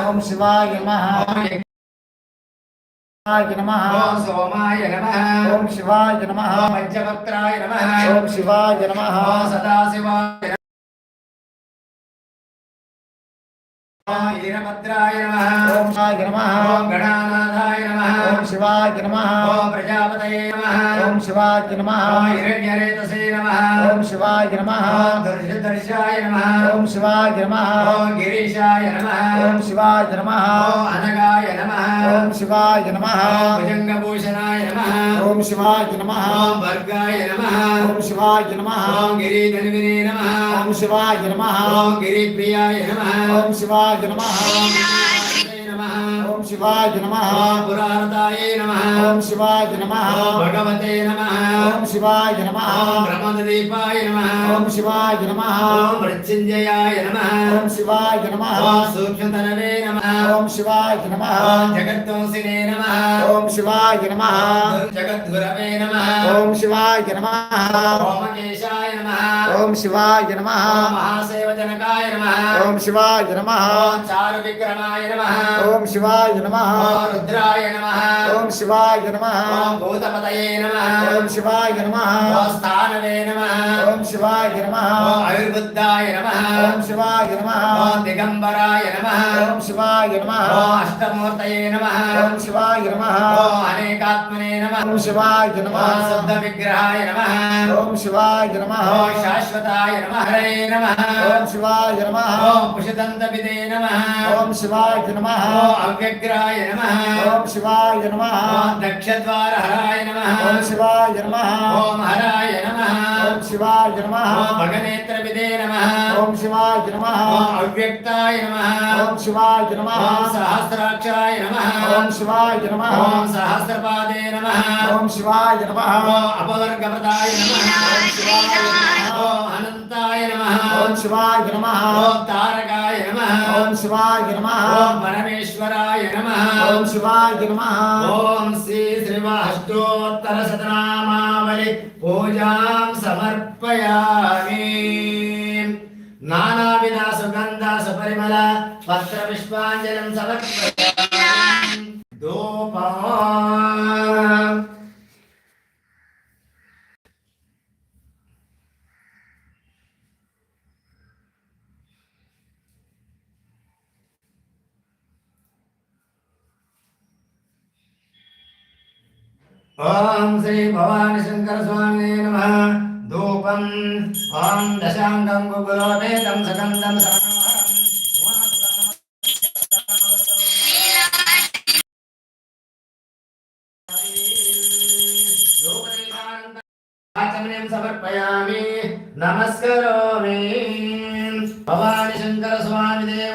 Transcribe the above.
ఓం శివాయ నమః ఓం సోమాయ నమః ఓం శివాయ నమః ఓం పంచవక్త్రాయ నమః ఓం శివాయ నమః ఓం సదాశివాయ నమః ఓం వీరభద్రాయ నమః ఓం శివాయ నమః ఓం గణానాథాయ నమః ఓం శివాయ నమః ఓం ప్రజాపతయే నమః ఓం శివాయ నమః ఓం హిరణ్యరేతసే నమః ఓం శివాయ నమః ఓం దర్శదర్శాయ నమః ఓం శివాయ నమః ఓం గిరీశాయ నమః ఓం శివాయ నమః ఓం అనగాయ నమః ఓం శివాయ నమః ఓం భుజంగభూషణాయ నమః ఓం శివాయ నమః ఓం వర్గాయ నమః ఓం శివాయ నమః ఓం గిరిధన్వినే నమః ఓం నమః. ఓం పురారదాయే నమః. ఓం శివాయ నమః. ఓం భగవతే నమః. ఓం శివాయ నమః. ఓం బ్రహ్మదీపాయ నమః. ఓం శివాయ నమః. ఓం మృత్యుంజయాయ నమః. ఓం శివాయ నమః. ఓం శివాయ నమః ఓం జగద్వంసినే నమః ఓం శివాయ నమః జగద్గురవే నమః ఓం శివాయ నమః ఓమకేశాయ నమః ఓం శివాయ నమః మహాసేవజనకాయ నమః ఓం శివాయ నమః చారు విక్రమాయ నమః ఓం శివాయ నమః రుద్రాయ నమః ఓం శివాయ నమః భూతపతయే నమః ఓం శివాయ నమః స్థానవే నమః ఓం శివాయ నమః ఓం ఆయుర్బుద్ధాయ నమః ఓం శివాయ నమః ఓం దిగంబరాయ నమః ఓం శివాయ నమః ఓం అష్టమూర్తయే నమః ఓం శివాయ నమః ఓం అనేకాత్మనే నమః ఓం శివాయ నమః ఓం శబ్ద విగ్రహాయ నమః ఓం శివాయ నమః ఓం శాశ్వతాయ నమః హరే నమః ఓం శివాయ నమః ఓం పుషదంతపిదే నమః ఓం శివాయ నమః ఓం అవ్యగ్రాయ నమః ఓం శివాయ నమః ఓం దక్షద్వారహరాయ నమః ఓం శివాయ నమః ఓం హరాయ నమః ఓం శివాయ నమః ఓం భగనేత్రవిదే నమః ఓం శివాయ నమః ఓం అవ్యక్తాయ నమః ఓం శివాయ నమః ఓం సహస్రాక్షాయ నమః ఓం శివాయ నమః ఓం సహస్రపాదే నమః ఓం శివాయ నమః ఓం అపవర్గపదాయ నమః ఓం శివాయ నమః ఓం అనంతాయ నమః ఓం శివాయ నమః ఓం తారకాయ నమః ఓం శివాయ నమః ఓం పరమేశ్వరాయ నమః ఓం శివాయ సమర్పయామి. నానావిధ సుగంధ సుపరిమళ పత్ర పుష్పాంజలం సమర్పయామి. ధూపం ఓం శ్రీ భవాని శంకర స్వామి నమ. ధూపం ఓం దశాంగం గుగులోపేతం సగంధం శరణోహరం ఆచమనం సమర్పయామి. నమస్కరోమి. భవాని శంకర స్వామి దేవ